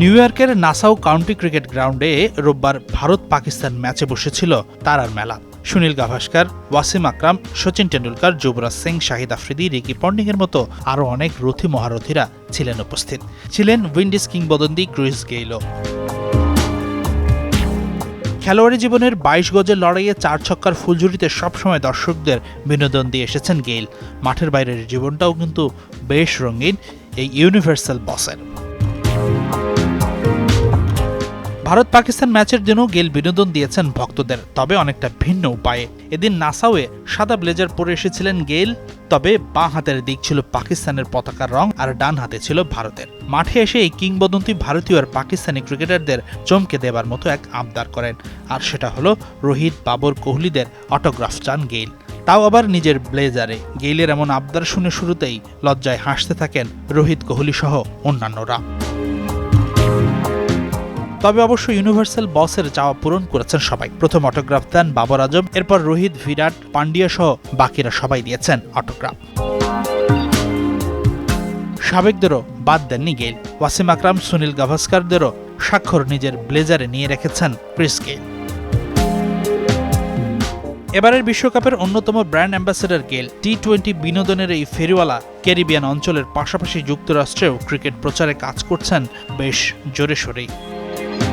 New ইয়র্কের Nassau county cricket গ্রাউন্ডে রোববার ভারত পাকিস্তান ম্যাচে বসেছিল তারার মেলা। সুনীল গাভাস্কার, ওয়াসিম আকরাম, সচিন টেন্ডুলকার যুবরাজ সিং, শাহিদ আফ্রিদি, রিকি পন্ডিং এর মতো আরও অনেক রথী মহারথীরা ছিলেন উপস্থিত। ছিলেন উইন্ডিজ কিংবদন্তি ক্রুইস গেইলও। খেলোয়াড়ি জীবনের বাইশ গজের লড়াইয়ে চার ছক্কার ফুলঝুরিতে সবসময় দর্শকদের বিনোদন দিয়ে এসেছেন গেইল। মাঠের বাইরের জীবনটাও কিন্তু বেশ রঙিন, এই ইউনিভার্সাল বসের। ভারত পাকিস্তান ম্যাচের জন্য গেল বিনোদন দিয়েছেন ভক্তদের, তবে অনেকটা ভিন্ন উপায়ে। এদিন নাসাওয়ে সাদা ব্লেজার পরে এসেছিলেন গেল, তবে বাঁ হাতের দিক ছিল পাকিস্তানের পতাকার রং আর ডান হাতে ছিল ভারতের। মাঠে এসে এই কিংবদন্তি ভারতীয় আর পাকিস্তানি ক্রিকেটারদের চমকে দেবার মতো এক আবদার করেন, আর সেটা হলো রোহিত, বাবর, কোহলিদের অটোগ্রাফ চান গেইল তাও আবার নিজের ব্লেজারে। গেইলের এমন আবদার শুনে শুরুতেই লজ্জায় হাসতে থাকেন রোহিত, কোহলি সহ অন্যান্যরা। তবে অবশ্য ইউনিভার্সাল বসের চাওয়া পূরণ করেছেন সবাই। প্রথম অটোগ্রাফ দেন বাবর আজম, এরপর রোহিত বিরাট পান্ডিয়া সহ বাকিরা সবাই দিয়েছেন অটোগ্রাফ। সাবেকদেরও বাদ দেননি গেইল। ওয়াসিম আকরাম, সুনীল গাভাস্কারদেরও স্বাক্ষর নিজের ব্লেজারে নিয়ে রেখেছেন ক্রিস গেইল। এবারের বিশ্বকাপের অন্যতম ব্র্যান্ড অ্যাম্বাসেডর গেল টি টোয়েন্টি বিনোদনের এই ফেরিওয়ালা ক্যারিবিয়ান অঞ্চলের পাশাপাশি যুক্তরাষ্ট্রেও ক্রিকেট প্রচারে কাজ করছেন বেশ জোরে সোরেই।